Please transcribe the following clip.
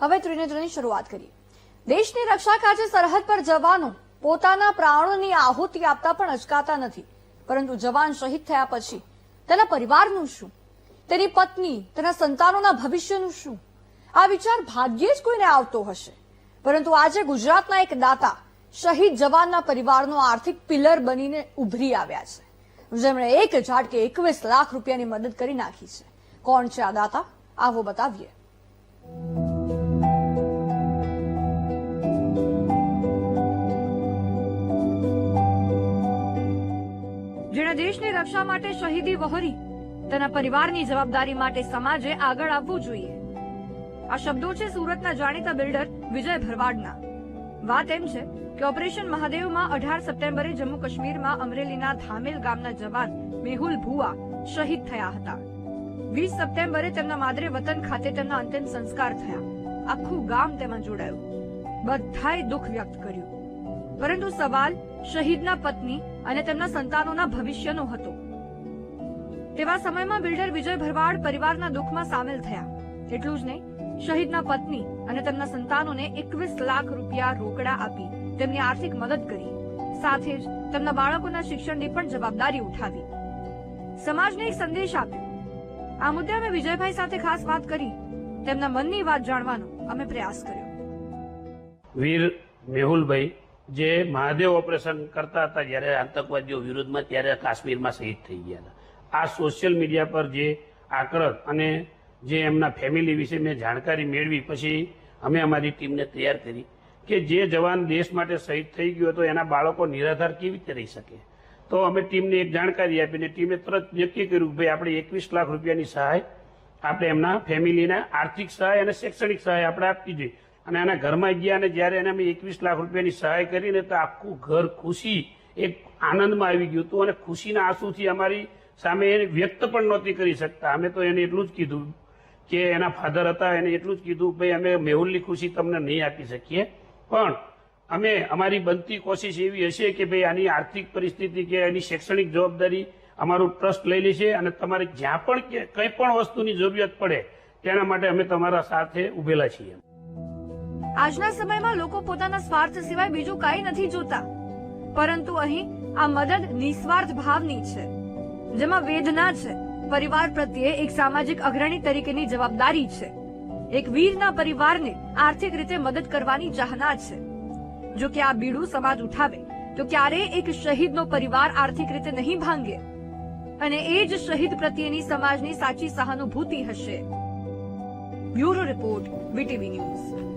હવે ત્રિનેત્રની શરૂઆત કરીએ. દેશની રક્ષા કાજે સરહદ પર જવાનો પોતાના પ્રાણોની આહુતિ આપતા પણ અચકાતા નથી. પરંતુ જવાન શહીદ થયા પછી તેના પરિવારનું શું? તેની પત્ની, તેના સંતાનોના ભવિષ્યનું શું? આ વિચાર ભાગ્યે જ કોઈને આવતો હશે. પરંતુ આજે ગુજરાતના એક દાતા શહીદ જવાનના પરિવારનો આર્થિક પિલર બનીને ઉભરી આવ્યા છે. જેમણે એક ઝાટકે એકવીસ લાખ રૂપિયાની મદદ કરી નાખી છે. કોણ છે આ દાતા? આવો બતાવીએ. દેશની રક્ષા માટે શહીદી વહોરી. તેના પરિવારની જવાબદારી માટે સમાજે આગળ આવવું જોઈએ. આ શબ્દો છે સુરતના જાણીતા બિલ્ડર વિજય ભરવાડના. વાત એમ છે કે ઓપરેશન મહાદેવમાં અઢાર સપ્ટેમ્બરે જમ્મુ કાશ્મીરમાં અમરેલીના ધામેલ ગામના જવાન મેહુલ ભુવા શહીદ થયા હતા. વીસ સપ્ટેમ્બરે તેમના માદરે વતન ખાતે તેમના અંતિમ સંસ્કાર થયા. આખું ગામ તેમાં જોડાયું. બધાએ દુઃખ વ્યક્ત કર્યું. પરંતુ સવાલ શહીદના પત્ની અને તેમના સંતાનોના ભવિષ્યનો હતો. તેવા સમયમાં બિલ્ડર વિજય ભરવાડ પરિવારના દુઃખમાં સામેલ થયા. એટલું જ નહીં, શહીદના પત્ની અને તેમના સંતાનોને એકવીસ લાખ રૂપિયા રોકડા આપી તેમની આર્થિક મદદ કરી. સાથે જ તેમના બાળકોના શિક્ષણની પણ જવાબદારી ઉઠાવી. સમાજને એક સંદેશ આપ્યો. આ મુદ્દે અમે વિજયભાઈ સાથે ખાસ વાત કરી. તેમના મનની વાત જાણવાનો અમે પ્રયાસ કર્યો. વીર મેહુલભાઈ જે મહાદેવ ઓપરેશન કરતા હતા જ્યારે આતંકવાદીઓ વિરુદ્ધમાં ત્યારે કાશ્મીરમાં શહીદ થઈ ગયા હતા. આ સોશિયલ મીડિયા પર જે આક્રત અને જે એમના ફેમિલી વિશે મેં જાણકારી મેળવી, પછી અમે અમારી ટીમને તૈયાર કરી કે જે જવાન દેશ માટે શહીદ થઈ ગયો હતો, એના બાળકો નિરાધાર કેવી રીતે રહી શકે? તો અમે ટીમને એક જાણકારી આપીને ટીમે તરત નક્કી કર્યું ભાઈ, આપણે એકવીસ લાખ રૂપિયાની સહાય આપણે એમના ફેમિલીને આર્થિક સહાય અને શૈક્ષણિક સહાય આપણે આપવી જોઈએ. અને એના ઘરમાં ગયા અને જ્યારે એને અમે એકવીસ લાખ રૂપિયાની સહાય કરીને તો આખું ઘર ખુશી, એક આનંદમાં આવી ગયું હતું અને ખુશીના આંસુથી અમારી સામે એને વ્યક્ત પણ નહોતી કરી શકતા. અમે તો એને એટલું જ કીધું કે એના ફાધર હતા, એને એટલું જ કીધું, ભાઈ, અમે મેહુલની ખુશી તમને નહીં આપી શકીએ. પણ અમે, અમારી બનતી કોશિશ એવી હશે કે ભાઈ, આની આર્થિક પરિસ્થિતિ કે એની શૈક્ષણિક જવાબદારી અમારું ટ્રસ્ટ લઈ લેશે અને તમારે જ્યાં પણ કંઈ પણ વસ્તુની જરૂરિયાત પડે, તેના માટે અમે તમારા સાથે ઉભેલા છીએ. આજના સમયમાં લોકો પોતાના સ્વાર્થ સિવાય બીજું કાંઈ નથી જોતા. પરંતુ અહીં આ મદદ નિસ્વાર્થ ભાવની છે, જેમાં વેદના છે, પરિવાર પ્રત્યે એક સામાજિક અગ્રણી તરીકેની જવાબદારી છે. એક વીરના પરિવારને આર્થિક રીતે મદદ કરવાની ચાહના છે. જો કે આ બીડું સમાજ ઉઠાવે, તો ક્યારેય એક શહીદનો પરિવાર આર્થિક રીતે નહીં ભાંગે. અને એ જ શહીદ પ્રત્યેની સમાજની સાચી સહાનુભૂતિ હશે. Bureau report, VTV news.